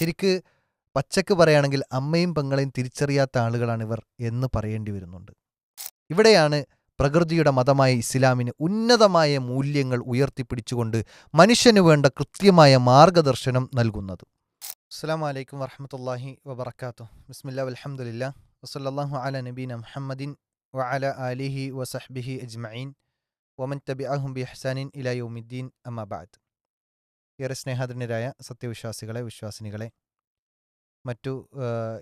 ശരിക്ക് പച്ചക്ക് പറയുകയാണെങ്കിൽ അമ്മയും പെങ്ങളെയും തിരിച്ചറിയാത്ത ആളുകളാണ് ഇവർ എന്ന് പറയേണ്ടി വരുന്നുണ്ട്. ഇവിടെയാണ് പ്രകൃതിയുടെ മതമായ ഇസ്ലാമിന് ഉന്നതമായ മൂല്യങ്ങൾ ഉയർത്തിപ്പിടിച്ചുകൊണ്ട് മനുഷ്യന് വേണ്ട കൃത്യമായ മാർഗദർശനം നൽകുന്നത്. അസ്സാം വലൈക്കും വറഹമത്തല്ലാഹി വബർക്കാത്തു ബിസ്മില്ലാ അലഹമുല്ല വസല്ലാഹു അല നബീന മുഹമ്മദിൻ വഅല ആലിഹി വസഹ്ബിഹി അജ്മീൻ വമൻ തബി ബി ഹസാനിൻ ഇലാ യൗമിദ്ദീൻ. അമ്മാബാദ് ഏറെ സ്നേഹാദരനരായ സത്യവിശ്വാസികളെ വിശ്വാസിനികളെ മറ്റു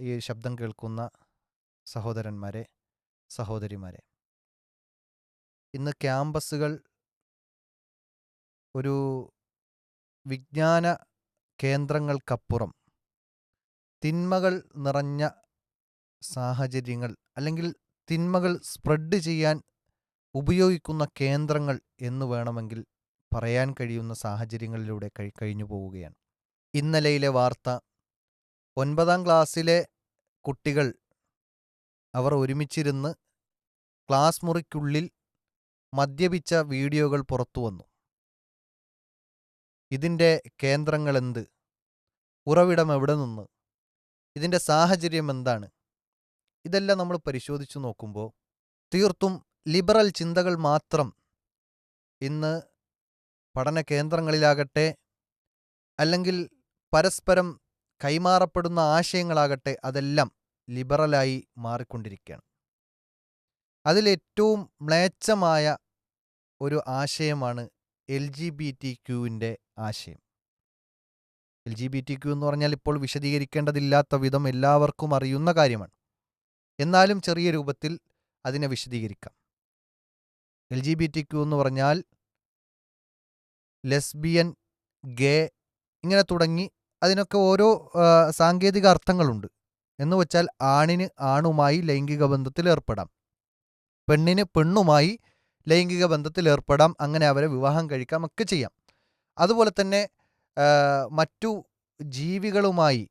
ഈ ശബ്ദം കേൾക്കുന്ന സഹോദരന്മാരെ സഹോദരിമാരെ. ഇന്ന് ക്യാമ്പസുകൾ ഒരു വിജ്ഞാന കേന്ദ്രങ്ങൾക്കപ്പുറം തിന്മകൾ നിറഞ്ഞ സാഹചര്യങ്ങൾ അല്ലെങ്കിൽ തിന്മകൾ സ്പ്രെഡ് ചെയ്യാൻ ഉപയോഗിക്കുന്ന കേന്ദ്രങ്ങൾ എന്ന് വേണമെങ്കിൽ പറയാൻ കഴിയുന്ന സാഹചര്യങ്ങളിലൂടെ കഴി കഴിഞ്ഞു പോവുകയാണ്. ഇന്നലെയിലെ വാർത്ത ഒൻപതാം ക്ലാസ്സിലെ കുട്ടികൾ അവർ ഒരുമിച്ചിരുന്ന് ക്ലാസ് മുറിക്കുള്ളിൽ മദ്യപിച്ച വീഡിയോകൾ പുറത്തു വന്നു. ഇതിന്റെ കേന്ദ്രങ്ങളെന്ത്? ഉറവിടം എവിടെ നിന്ന്? ഇതിന്റെ സാഹചര്യം എന്താണ്? ഇതെല്ലാം നമ്മൾ പരിശോധിച്ചു നോക്കുമ്പോൾ തീർത്തും ലിബറൽ ചിന്തകൾ മാത്രം ഇന്ന് പഠന കേന്ദ്രങ്ങളിലാകട്ടെ അല്ലെങ്കിൽ പരസ്പരം കൈമാറപ്പെടുന്ന ആശയങ്ങളാകട്ടെ അതെല്ലാം ലിബറലായി മാറിക്കൊണ്ടിരിക്കുകയാണ്. അതിലേറ്റവും മ്ലേച്ഛമായ ഒരു ആശയമാണ് എൽ ജി ബി ടി ക്യൂവിന്റെ ആശയം. L G B T Q എന്ന് പറഞ്ഞാൽ ഇപ്പോൾ വിശദീകരിക്കേണ്ടതില്ലാത്ത വിധം എല്ലാവർക്കും അറിയുന്ന കാര്യമാണ്. എന്നാലും ചെറിയ രൂപത്തിൽ അതിനെ വിശദീകരിക്കാം. L G B T Q എന്ന് പറഞ്ഞാൽ ലെസ്ബിയൻ ഗേ ഇങ്ങനെ തുടങ്ങി അതിനൊക്കെ ഓരോ സാങ്കേതിക അർത്ഥങ്ങളുണ്ട്. എന്ന് വെച്ചാൽ ആണിന് ആണുമായി ലൈംഗിക ബന്ധത്തിൽ ഏർപ്പെടാം. പെണ്ണിന് പെണ്ണുമായി ലൈംഗിക ബന്ധത്തിൽ ഏർപ്പെടാം. അങ്ങനെ അവരെ വിവാഹം കഴിക്കാം ഒക്കെ ചെയ്യാം. അതുപോലെ തന്നെ മറ്റു ജീവികളുമായി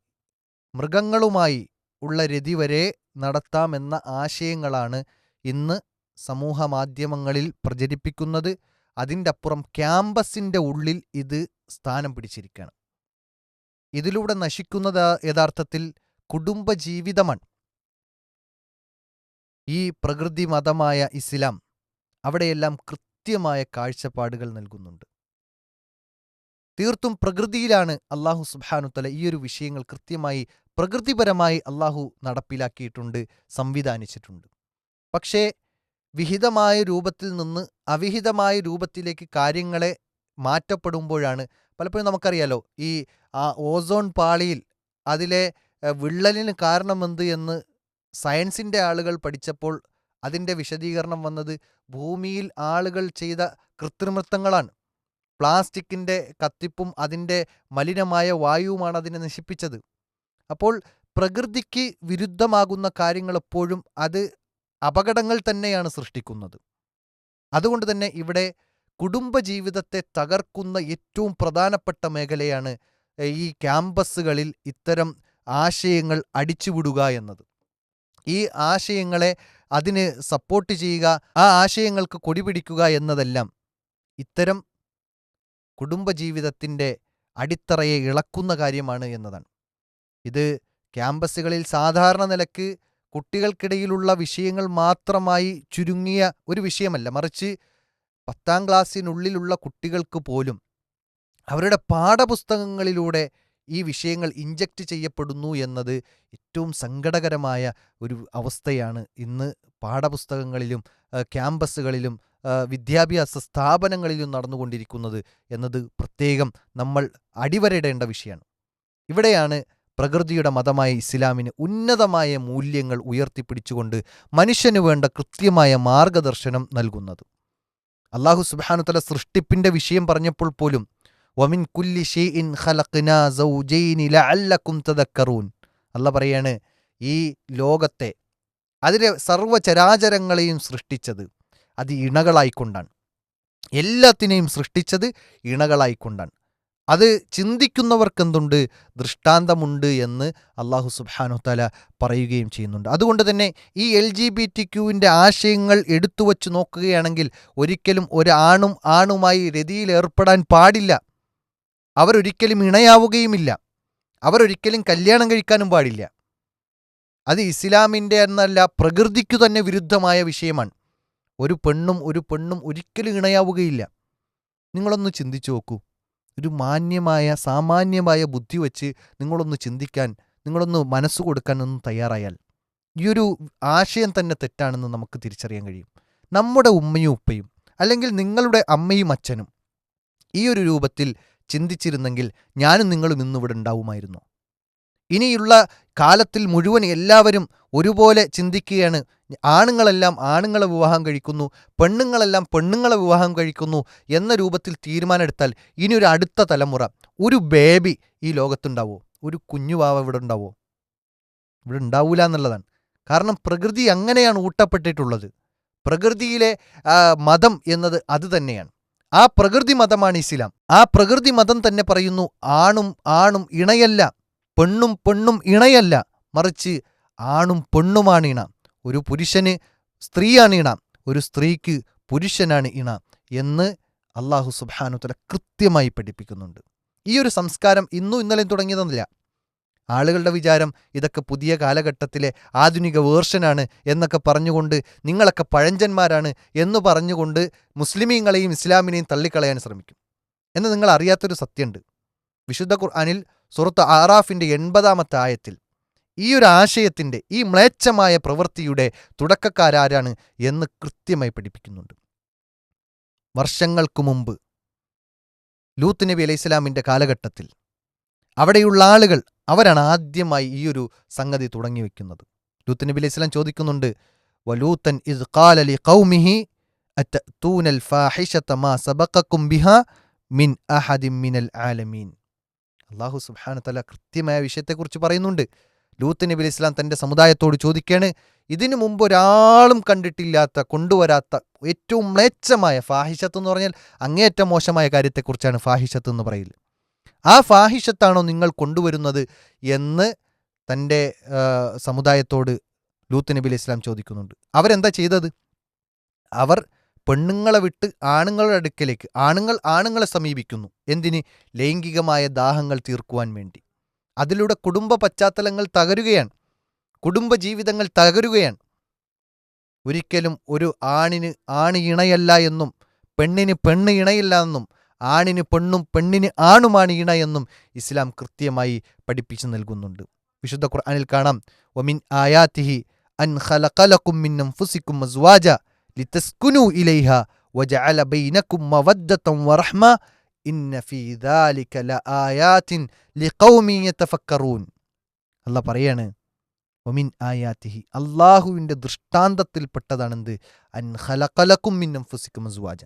മൃഗങ്ങളുമായി ഉള്ള രതി വരെ നടത്താമെന്ന ആശയങ്ങളാണ് ഇന്ന് സമൂഹ മാധ്യമങ്ങളിൽ പ്രചരിപ്പിക്കുന്നത്. അതിന്റെ അപ്പുറം ക്യാമ്പസിന്റെ ഉള്ളിൽ ഇത് സ്ഥാനം പിടിച്ചിരിക്കുകയാണ് ഇതിലൂടെ നശിക്കുന്നത് യഥാർത്ഥത്തിൽ കുടുംബജീവിതമാണ്. ഈ പ്രകൃതി മതമായ ഇസ്ലാം അവിടെയെല്ലാം കൃത്യമായ കാഴ്ചപ്പാടുകൾ നൽകുന്നുണ്ട്. തീർത്തും പ്രകൃതിയിലാണ് അള്ളാഹു സുബാനുത്തല ഈ ഒരു വിഷയങ്ങൾ കൃത്യമായി പ്രകൃതിപരമായി അള്ളാഹു നടപ്പിലാക്കിയിട്ടുണ്ട് സംവിധാനിച്ചിട്ടുണ്ട്. പക്ഷേ വിഹിതമായ രൂപത്തിൽ നിന്ന് അവിഹിതമായ രൂപത്തിലേക്ക് കാര്യങ്ങളെ മാറ്റപ്പെടുമ്പോഴാണ് പലപ്പോഴും നമുക്കറിയാലോ ഈ ആ ഓസോൺ പാളിയിൽ അതിലെ വിള്ളലിന് കാരണമെന്ത് എന്ന് സയൻസിന്റെ ആളുകൾ പഠിച്ചപ്പോൾ അതിന്റെ വിശദീകരണം വന്നത് ഭൂമിയിൽ ആളുകൾ ചെയ്ത കൃത്രിമത്വങ്ങളാണ്. പ്ലാസ്റ്റിക്കിന്റെ കത്തിപ്പും അതിന്റെ മലിനമായ വായുവുമാണ് അതിനെ നശിപ്പിച്ചത്. അപ്പോൾ പ്രകൃതിക്ക് വിരുദ്ധമാകുന്ന കാര്യങ്ങൾ എപ്പോഴും അത് അപകടങ്ങൾ തന്നെയാണ് സൃഷ്ടിക്കുന്നത്. അതുകൊണ്ട് തന്നെ ഇവിടെ കുടുംബജീവിതത്തെ തകർക്കുന്ന ഏറ്റവും പ്രധാനപ്പെട്ട മേഖലയാണ് ഈ ക്യാമ്പസുകളിൽ ഇത്തരം ആശയങ്ങൾ അടിച്ചുവിടുക എന്നത്. ഈ ആശയങ്ങളെ അതിന് സപ്പോർട്ട് ചെയ്യുക ആ ആശയങ്ങൾക്ക് കൊടിപിടിക്കുക എന്നതെല്ലാം ഇത്തരം കുടുംബജീവിതത്തിന്റെ അടിത്തറയെ ഇളക്കുന്ന കാര്യമാണ് എന്നതാണ്. ഇത് ക്യാമ്പസുകളിൽ സാധാരണ നിലയ്ക്ക് കുട്ടികൾക്കിടയിലുള്ള വിഷയങ്ങൾ മാത്രമായി ചുരുങ്ങിയ ഒരു വിഷയമല്ല. മറിച്ച് പത്താം ക്ലാസ്സിനുള്ളിലുള്ള കുട്ടികൾക്ക് പോലും അവരുടെ പാഠപുസ്തകങ്ങളിലൂടെ ഈ വിഷയങ്ങൾ ഇഞ്ചക്റ്റ് ചെയ്യപ്പെടുന്നു എന്നത് ഏറ്റവും സങ്കടകരമായ ഒരു അവസ്ഥയാണ്. ഇന്ന് പാഠപുസ്തകങ്ങളിലും ക്യാമ്പസുകളിലും വിദ്യാഭ്യാസ സ്ഥാപനങ്ങളിലും നടന്നുകൊണ്ടിരിക്കുന്നത് എന്നത് പ്രത്യേകം നമ്മൾ അടിവരയിടേണ്ട വിഷയമാണ്. ഇവിടെയാണ് പ്രകൃതിയുടെ മതമായ ഇസ്ലാമിന് ഉന്നതമായ മൂല്യങ്ങൾ ഉയർത്തിപ്പിടിച്ചുകൊണ്ട് മനുഷ്യന് വേണ്ട കൃത്യമായ മാർഗദർശനം നൽകുന്നത്. അള്ളാഹു സുബാനുതല സൃഷ്ടിപ്പിന്റെ വിഷയം പറഞ്ഞപ്പോൾ പോലും വമിൻ കുല്ലി ഷെയ്ൻ ഖലഖ്നാ സൗജൈനി ലഅല്ലക്കും തദക്കറൂൻ. അല്ല പറയാണ് ഈ ലോകത്തെ അതിലെ സർവചരാചരങ്ങളെയും സൃഷ്ടിച്ചത് അത് ഇണകളായിക്കൊണ്ടാണ്. എല്ലാത്തിനെയും സൃഷ്ടിച്ചത് ഇണകളായിക്കൊണ്ടാണ്. അത് ചിന്തിക്കുന്നവർക്കെന്തുണ്ട്? ദൃഷ്ടാന്തമുണ്ട് എന്ന് അള്ളാഹു സുബ്ഹാനഹു താല പറയുകയും ചെയ്യുന്നുണ്ട്. അതുകൊണ്ട് തന്നെ ഈ എൽ ജി ബി ടി ക്യൂവിന്റെ ആശയങ്ങൾ എടുത്തു വച്ച് നോക്കുകയാണെങ്കിൽ ഒരിക്കലും ഒരാണും ആണുമായി രതിയിലേർപ്പെടാൻ പാടില്ല. അവരൊരിക്കലും ഇണയാവുകയുമില്ല. അവരൊരിക്കലും കല്യാണം കഴിക്കാനും പാടില്ല. അത് ഇസ്ലാമിന്റെ എന്നല്ല പ്രകൃതിക്കു തന്നെ വിരുദ്ധമായ വിഷയമാണ്. ഒരു പെണ്ണും ഒരു പെണ്ണും ഒരിക്കലും ഇണയാവുകയില്ല. നിങ്ങളൊന്ന് ചിന്തിച്ചു നോക്കൂ. ഒരു മാന്യമായ സാമാന്യമായ ബുദ്ധി വച്ച് നിങ്ങളൊന്ന് ചിന്തിക്കാൻ നിങ്ങളൊന്ന് മനസ്സ് കൊടുക്കാനൊന്നും തയ്യാറായാൽ ഈ ഒരു ആശയം തന്നെ തെറ്റാണെന്ന് നമുക്ക് തിരിച്ചറിയാൻ കഴിയും. നമ്മുടെ ഉമ്മയും ഉപ്പയും അല്ലെങ്കിൽ നിങ്ങളുടെ അമ്മയും അച്ഛനും ഈ ഒരു രൂപത്തിൽ ചിന്തിച്ചിരുന്നെങ്കിൽ ഞാനും നിങ്ങളും ഇന്നിവിടെ ഉണ്ടാവുമായിരുന്നു. ഇനിയുള്ള കാലത്തിൽ മുഴുവൻ എല്ലാവരും ഒരുപോലെ ചിന്തിക്കുകയാണ്. ആണുങ്ങളെല്ലാം ആണുങ്ങളെ വിവാഹം കഴിക്കുന്നു പെണ്ണുങ്ങളെല്ലാം പെണ്ണുങ്ങളെ വിവാഹം കഴിക്കുന്നു എന്ന രൂപത്തിൽ തീരുമാനമെടുത്താൽ ഇനി ഒരു അടുത്ത തലമുറ ഒരു ബേബി ഈ ലോകത്തുണ്ടാവോ? ഒരു കുഞ്ഞുവാവ ഇവിടെ ഉണ്ടാവോ? ഇവിടെ ഉണ്ടാവൂല എന്നുള്ളതാണ്. കാരണം പ്രകൃതി അങ്ങനെയാണ് ഊട്ടപ്പെട്ടിട്ടുള്ളത്. പ്രകൃതിയിലെ മതം എന്നത് അത് തന്നെയാണ്. ആ പ്രകൃതി മതമാണ് ഇസ്ലാം. ആ പ്രകൃതി മതം തന്നെ പറയുന്നു ആണും ആണും ഇണയല്ല. പെണ്ണും പെണ്ണും ഇണയല്ല. മറിച്ച് ആണും പെണ്ണുമാണ് ഇണ. ഒരു പുരുഷന് സ്ത്രീയാണ് ഇണ. ഒരു സ്ത്രീക്ക് പുരുഷനാണ് ഇണ എന്ന് അള്ളാഹു സുബാനുത്തല കൃത്യമായി പഠിപ്പിക്കുന്നുണ്ട്. ഈ ഒരു സംസ്കാരം ഇന്നും ഇന്നലെയും തുടങ്ങിയതെന്നില്ല ആളുകളുടെ വിചാരം ഇതൊക്കെ പുതിയ കാലഘട്ടത്തിലെ ആധുനിക വേർഷനാണ് എന്നൊക്കെ പറഞ്ഞുകൊണ്ട് നിങ്ങളൊക്കെ പഴഞ്ചന്മാരാണ് എന്ന് പറഞ്ഞുകൊണ്ട് മുസ്ലിമീങ്ങളെയും ഇസ്ലാമിനെയും തള്ളിക്കളയാൻ ശ്രമിക്കും. എന്ന് നിങ്ങൾ അറിയാത്തൊരു സത്യമുണ്ട്. വിശുദ്ധ ഖുർആനിൽ സുഹൃത്ത് ആറാഫിന്റെ എൺപതാമത്തെ ആയത്തിൽ. ഈ ഒരു ആശയത്തിന്റെ ഈ മ്ലേച്ഛമായ പ്രവൃത്തിയുടെ തുടക്കക്കാരാരാണ് എന്ന് കൃത്യമായി പഠിപ്പിക്കുന്നുണ്ട്. വർഷങ്ങൾക്കു മുമ്പ് ലൂത്ത് നബി അലൈഹി ഇസ്ലാമിന്റെ കാലഘട്ടത്തിൽ അവിടെയുള്ള ആളുകൾ അവരാണ് ആദ്യമായി ഈ ഒരു സംഗതി തുടങ്ങി വെക്കുന്നത്. ലൂത്ത് നബി അലൈഹി ഇസ്ലാം ചോദിക്കുന്നുണ്ട് വലൂത്തൻ ഇസ് ഖാല ലി ഖൗമിഹി തൂനൽ ഫാഹിഷത മാ സബക്കും ബിഹാ മിൻ അഹദിൻ മിനൽ ആലമീൻ? അള്ളാഹു സുബാന തല കൃത്യമായ വിഷയത്തെക്കുറിച്ച് പറയുന്നുണ്ട്. ലൂത്ത് നബി ഇസ്ലാം തന്റെ സമുദായത്തോട് ചോദിക്കുകയാണ് ഇതിനു മുമ്പ് ഒരാളും കണ്ടിട്ടില്ലാത്ത കൊണ്ടുവരാത്ത ഏറ്റവും മ്ലേച്ഛമായ ഫാഹിഷത്ത് എന്ന് പറഞ്ഞാൽ അങ്ങേയറ്റം മോശമായ കാര്യത്തെക്കുറിച്ചാണ് ഫാഹിഷത്ത് എന്ന് പറയൽ ആ ഫാഹിഷത്താണോ നിങ്ങൾ കൊണ്ടുവരുന്നത് എന്ന് തന്റെ സമുദായത്തോട് ലൂത്ത് നബി ഇസ്ലാം ചോദിക്കുന്നുണ്ട്. അവരെന്താ ചെയ്തത്? അവർ പെണ്ണുങ്ങളെ വിട്ട് ആണുങ്ങളുടെ അടുക്കലേക്ക് ആണുങ്ങൾ ആണുങ്ങളെ സമീപിക്കുന്നു. എന്തിന്? ലൈംഗികമായ ദാഹങ്ങൾ തീർക്കുവാൻ വേണ്ടി. അതിലൂടെ കുടുംബ പശ്ചാത്തലങ്ങൾ തകരുകയാണ്. കുടുംബ ജീവിതങ്ങൾ തകരുകയാണ്. ഒരിക്കലും ഒരു ആണിന് ആണ് ഇണയല്ല എന്നും പെണ്ണിന് പെണ്ണ് ഇണയില്ല എന്നും ആണിന് പെണ്ണും പെണ്ണിന് ആണുമാണ് ഇണ എന്നും ഇസ്ലാം കൃത്യമായി പഠിപ്പിച്ചു നൽകുന്നുണ്ട്. വിശുദ്ധ ഖുർആനിൽ കാണാം ഒമിൻ ആയാത്തിഹി അൻ ഖലഖലക്കും മിൻ ഫുസിക്കും അസ്വാജ ലിതസ്കുനു ഇലൈഹ വജഅല ബൈനകും മവദ്ദതൻ വറഹ്മ ഇന്ന ഫീ ദാലിക ലആയാത്തിൻ ലിഖൗമി യതഫക്കറൂൻ അല്ലാഹ് പറയാണ്. ഒമിൻ ആയാത്തിഹി അള്ളാഹുവിന്റെ ദൃഷ്ടാന്തത്തിൽപ്പെട്ടതാണെന്ത്? അൻ ഖലഖലകും മിൻ അൻഫുസികും അസ്വാജ.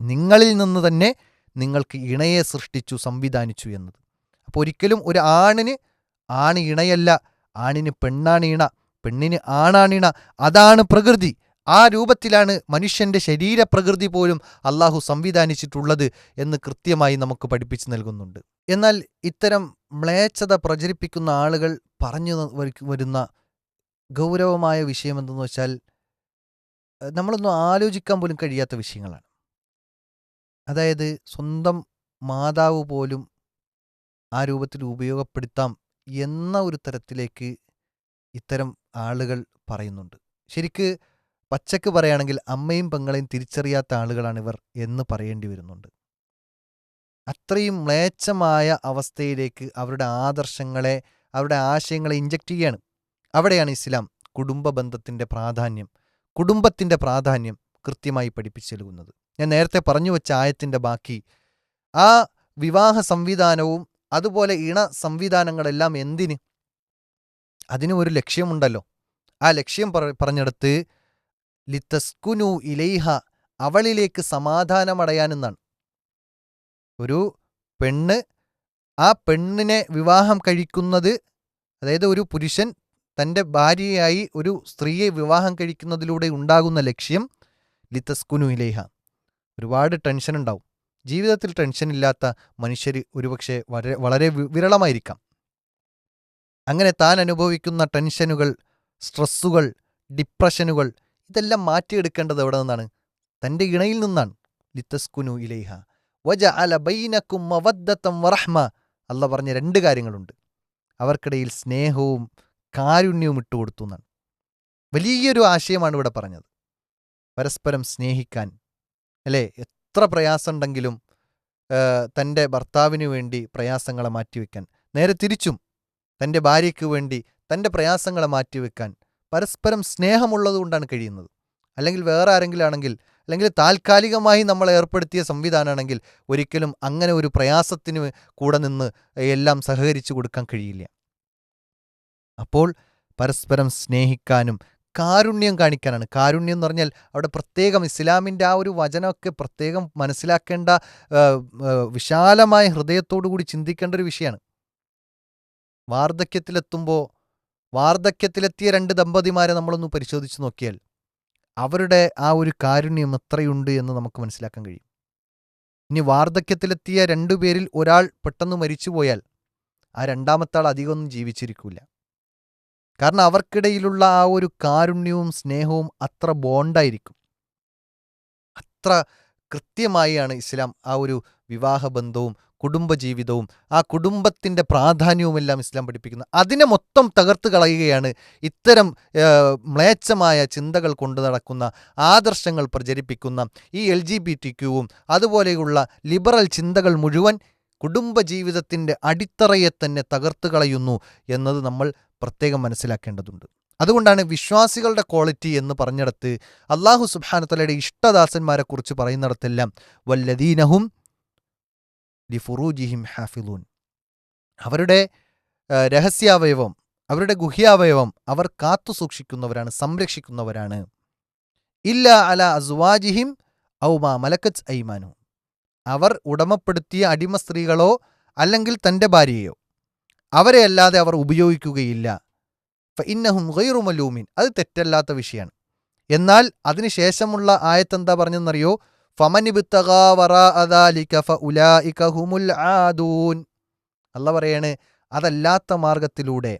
നിങ്ങളിൽ നിന്ന് തന്നെ നിങ്ങൾക്ക് ഇണയെ സൃഷ്ടിച്ചു സംവിധാനിച്ചു എന്നത്. അപ്പോൾ ഒരിക്കലും ഒരു ആണിന് ആണ് ഇണയല്ല. ആണിന് പെണ്ണാണ് ഇണ. പെണ്ണിന് ആണാണ് ഇണ. അതാണ് പ്രകൃതി. ആ രൂപത്തിലാണ് മനുഷ്യന്റെ ശരീരപ്രകൃതി പോലും അള്ളാഹു സംവിധാനിച്ചിട്ടുള്ളത് എന്ന് കൃത്യമായി നമുക്ക് പഠിപ്പിച്ചു നൽകുന്നുണ്ട്. എന്നാൽ ഇത്തരം മ്ലേച്ഛത പ്രചരിപ്പിക്കുന്ന ആളുകൾ പറഞ്ഞു വരുന്ന ഗൗരവമായ വിഷയം എന്തെന്ന് വെച്ചാൽ നമ്മളൊന്നും ആലോചിക്കാൻ പോലും കഴിയാത്ത വിഷയങ്ങളാണ്. അതായത് സ്വന്തം മാതാവ് പോലും ആ രൂപത്തിൽ ഉപയോഗപ്പെടുത്താം എന്ന ഒരു തരത്തിലേക്ക് ഇത്തരം ആളുകൾ പറയുന്നുണ്ട്. ശരിക്ക് പച്ചക്ക് പറയുകയാണെങ്കിൽ അമ്മയും പെങ്ങളെയും തിരിച്ചറിയാത്ത ആളുകളാണിവർ എന്ന് പറയേണ്ടി വരുന്നുണ്ട്. അത്രയും മ്ലേച്ഛമായ അവസ്ഥയിലേക്ക് അവരുടെ ആദർശങ്ങളെ അവരുടെ ആശയങ്ങളെ ഇഞ്ചക്ട് ചെയ്യാണ് അവിടെയാണ് ഇസ്ലാം കുടുംബ ബന്ധത്തിന്റെ പ്രാധാന്യം. കുടുംബത്തിന്റെ പ്രാധാന്യം കൃത്യമായി പഠിപ്പിച്ചു നൽകുന്നത് ഞാൻ നേരത്തെ പറഞ്ഞു വെച്ച ആയത്തിന്റെ ബാക്കി ആ വിവാഹ സംവിധാനവും അതുപോലെ ഇണ സംവിധാനങ്ങളെല്ലാം എന്തിന്? അതിനും ഒരു ലക്ഷ്യമുണ്ടല്ലോ. ആ ലക്ഷ്യം പറ- പറഞ്ഞെടുത്ത് ലിത്തസ്കുനു ഇലൈഹ അവളിലേക്ക് സമാധാനമടയാനെന്നാണ്. ഒരു പെണ്ണ് ആ പെണ്ണിനെ വിവാഹം കഴിക്കുന്നത് അതായത് ഒരു പുരുഷൻ തന്റെ ഭാര്യയായി ഒരു സ്ത്രീയെ വിവാഹം കഴിക്കുന്നതിലൂടെ ഉണ്ടാകുന്ന ലക്ഷ്യം ലിത്തസ്കുനു ഇലേഹ. ഒരുപാട് ടെൻഷൻ ഉണ്ടാവും. ജീവിതത്തിൽ ടെൻഷൻ ഇല്ലാത്ത മനുഷ്യർ ഒരുപക്ഷെ വളരെ വളരെ വിരളമായിരിക്കാം. അങ്ങനെ താൻ അനുഭവിക്കുന്ന ടെൻഷനുകൾ സ്ട്രെസ്സുകൾ ഡിപ്രഷനുകൾ ഇതെല്ലാം മാറ്റിയെടുക്കേണ്ടത് എവിടെ നിന്നാണ്? തന്റെ ഇണയിൽ നിന്നാണ്. ലിത്തസ്കുനു ഇലൈഹ. വജ അല ബൈനക്കും മവദ്ദത്തം വറഹ്മ. അല്ല പറഞ്ഞ രണ്ട് കാര്യങ്ങളുണ്ട്. അവർക്കിടയിൽ സ്നേഹവും കാരുണ്യവും ഇട്ടുകൊടുത്തു എന്നാണ്. വലിയൊരു ആശയമാണ് ഇവിടെ പറഞ്ഞത്. പരസ്പരം സ്നേഹിക്കാൻ. അല്ലേ? എത്ര പ്രയാസമുണ്ടെങ്കിലും തന്റെ ഭർത്താവിന് വേണ്ടി പ്രയാസങ്ങളെ മാറ്റിവെക്കാൻ. നേരെ തിരിച്ചും തന്റെ ഭാര്യയ്ക്ക് വേണ്ടി തന്റെ പ്രയാസങ്ങളെ മാറ്റിവെക്കാൻ. പരസ്പരം സ്നേഹമുള്ളതുകൊണ്ടാണ് കഴിയുന്നത്. അല്ലെങ്കിൽ വേറെ ആരെങ്കിലും ആണെങ്കിൽ അല്ലെങ്കിൽ താൽക്കാലികമായി നമ്മൾ ഏർപ്പെടുത്തിയ സംവിധാനമാണെങ്കിൽ ഒരിക്കലും അങ്ങനെ ഒരു പ്രയാസത്തിന് കൂടെ നിന്ന് എല്ലാം സഹകരിച്ചു കൊടുക്കാൻ കഴിയില്ല. അപ്പോൾ പരസ്പരം സ്നേഹിക്കാനും കാരുണ്യം കാണിക്കാനാണ്. കാരുണ്യം എന്ന് പറഞ്ഞാൽ അവിടെ പ്രത്യേകം ഇസ്ലാമിന്റെ ആ ഒരു വചനമൊക്കെ പ്രത്യേകം മനസ്സിലാക്കേണ്ട വിശാലമായ ഹൃദയത്തോടു കൂടി ചിന്തിക്കേണ്ട ഒരു വിഷയമാണ്. വാർദ്ധക്യത്തിലെത്തുമ്പോൾ വാർദ്ധക്യത്തിലെത്തിയ രണ്ട് ദമ്പതിമാരെ നമ്മളൊന്ന് പരിശോധിച്ച് നോക്കിയാൽ അവരുടെ ആ ഒരു കാരുണ്യം എത്രയുണ്ട് എന്ന് നമുക്ക് മനസ്സിലാക്കാൻ കഴിയും. ഇനി വാർദ്ധക്യത്തിലെത്തിയ രണ്ടു പേരിൽ ഒരാൾ പെട്ടെന്ന് മരിച്ചുപോയാൽ ആ രണ്ടാമത്തെ ആൾ അധികമൊന്നും ജീവിച്ചിരിക്കില്ല കാരണം അവർക്കിടയിലുള്ള ആ ഒരു കാരുണ്യവും സ്നേഹവും അത്ര ബോണ്ടായിരിക്കും. അത്ര കൃത്യമായാണ് ഇസ്ലാം ആ ഒരു വിവാഹബന്ധവും കുടുംബജീവിതവും ആ കുടുംബത്തിന്റെ പ്രാധാന്യവുമെല്ലാം ഇസ്ലാം പഠിപ്പിക്കുന്നത് അതിനെ മൊത്തം തകർത്ത് കളയുകയാണ് ഇത്തരം മ്ലേച്ഛമായ ചിന്തകൾ കൊണ്ടു നടക്കുന്ന ആദർശങ്ങൾ പ്രചരിപ്പിക്കുന്ന ഈ എൽ ജി ബി ടി ക്യൂവും അതുപോലെയുള്ള ലിബറൽ ചിന്തകൾ മുഴുവൻ കുടുംബജീവിതത്തിന്റെ അടിത്തറയെ തന്നെ തകർത്ത് കളയുന്നു എന്നത് നമ്മൾ പ്രത്യേകം മനസ്സിലാക്കേണ്ടതുണ്ട്. അതുകൊണ്ടാണ് വിശ്വാസികളുടെ ക്വാളിറ്റി എന്ന് പറഞ്ഞിടത്ത് അള്ളാഹു സുബാനത്തലയുടെ ഇഷ്ടദാസന്മാരെക്കുറിച്ച് പറയുന്നിടത്തെല്ലാം വല്ലദീനഹും ലി ഫുറൂജിഹിം ഹാഫിലൂൻ. അവരുടെ രഹസ്യാവയവം അവരുടെ ഗുഹ്യാവയവം അവർ കാത്തു സൂക്ഷിക്കുന്നവരാണ് സംരക്ഷിക്കുന്നവരാണ്. ഇല്ല അല അസ്വാജിഹിം ഔമാ മലക്കച്ച് ഐമാനു. അവർ ഉടമപ്പെടുത്തിയ അടിമ സ്ത്രീകളോ അല്ലെങ്കിൽ തന്റെ ഭാര്യയോ. അവരെ അല്ലാതെ അവർ ഉപയോഗിക്കുകയില്ല. ഇന്നഹും ഗൈറുമലൂമിൻ അത് തെറ്റല്ലാത്ത വിഷയമാണ് എന്നാൽ അതിനുശേഷമുള്ള ആയത്തെന്താ പറഞ്ഞെന്നറിയോ? അല്ല പറയാണ് അതല്ലാത്ത മാർഗത്തിലൂടെ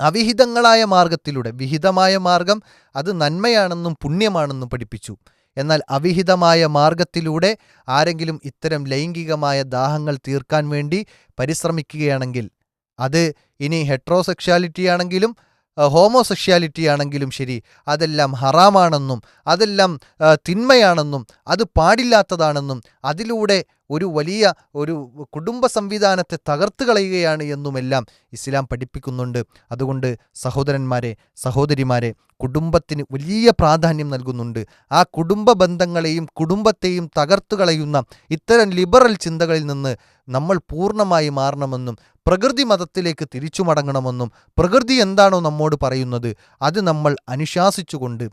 അവിഹിതങ്ങളായ മാർഗത്തിലൂടെ വിഹിതമായ മാർഗം അത് നന്മയാണെന്നും പുണ്യമാണെന്നും പഠിപ്പിച്ചു. എന്നാൽ അവിഹിതമായ മാർഗത്തിലൂടെ ആരെങ്കിലും ഇത്തരം ലൈംഗികമായ ദാഹങ്ങൾ തീർക്കാൻ വേണ്ടി പരിശ്രമിക്കുകയാണെങ്കിൽ അത് ഇനി ഹെട്രോസെക്ഷാലിറ്റി ആണെങ്കിലും ഹോമോസെക്ഷാലിറ്റി ആണെങ്കിലും ശരി അതെല്ലാം ഹറാമാണെന്നും അതെല്ലാം തിന്മയാണെന്നും അത് പാടില്ലാത്തതാണെന്നും അതിലൂടെ ഒരു വലിയ ഒരു കുടുംബ സംവിധാനത്തെ തകർത്ത് കളയുകയാണ് എന്നുമെല്ലാം ഇസ്ലാം പഠിപ്പിക്കുന്നുണ്ട്. അതുകൊണ്ട് സഹോദരന്മാരെ സഹോദരിമാരെ കുടുംബത്തിന് വലിയ പ്രാധാന്യം നൽകുന്നുണ്ട്. ആ കുടുംബ ബന്ധങ്ങളെയും കുടുംബത്തെയും തകർത്തു കളയുന്ന ഇത്തരം ലിബറൽ ചിന്തകളിൽ നിന്ന് നമ്മൾ പൂർണമായി മാറണമെന്നും പ്രകൃതി മതത്തിലേക്ക് തിരിച്ചു മടങ്ങണമെന്നും പ്രകൃതി എന്താണോ നമ്മോട് പറയുന്നത് അത് നമ്മൾ അനുശാസിച്ചുകൊണ്ട്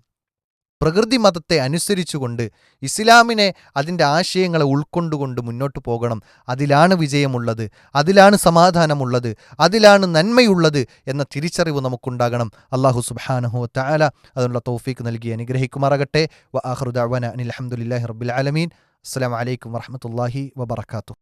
പ്രകൃതി മതത്തെ അനുസരിച്ചുകൊണ്ട് ഇസ്ലാമിനെ അതിന്റെ ആശയങ്ങളെ ഉൾക്കൊണ്ടുകൊണ്ട് മുന്നോട്ട് പോകണം. അതിലാണ് വിജയമുള്ളത് അതിലാണ് സമാധാനമുള്ളത് അതിലാണ് നന്മയുള്ളത് എന്ന തിരിച്ചറിവ് നമുക്കുണ്ടാകണം. അള്ളാഹു സുബാനഹു താല അതിനുള്ള തൗഫീക്ക് നൽകി അനുഗ്രഹിക്കുമാറാകട്ടെ. വ ആഹ്റുദാവന അനിൽ അഹമ്മദില്ലാഹി റബ്ബിൽ ആലമീൻ. അസ്സാം വലൈക്കും വറഹമത്തല്ലാഹി വബർക്കാത്തു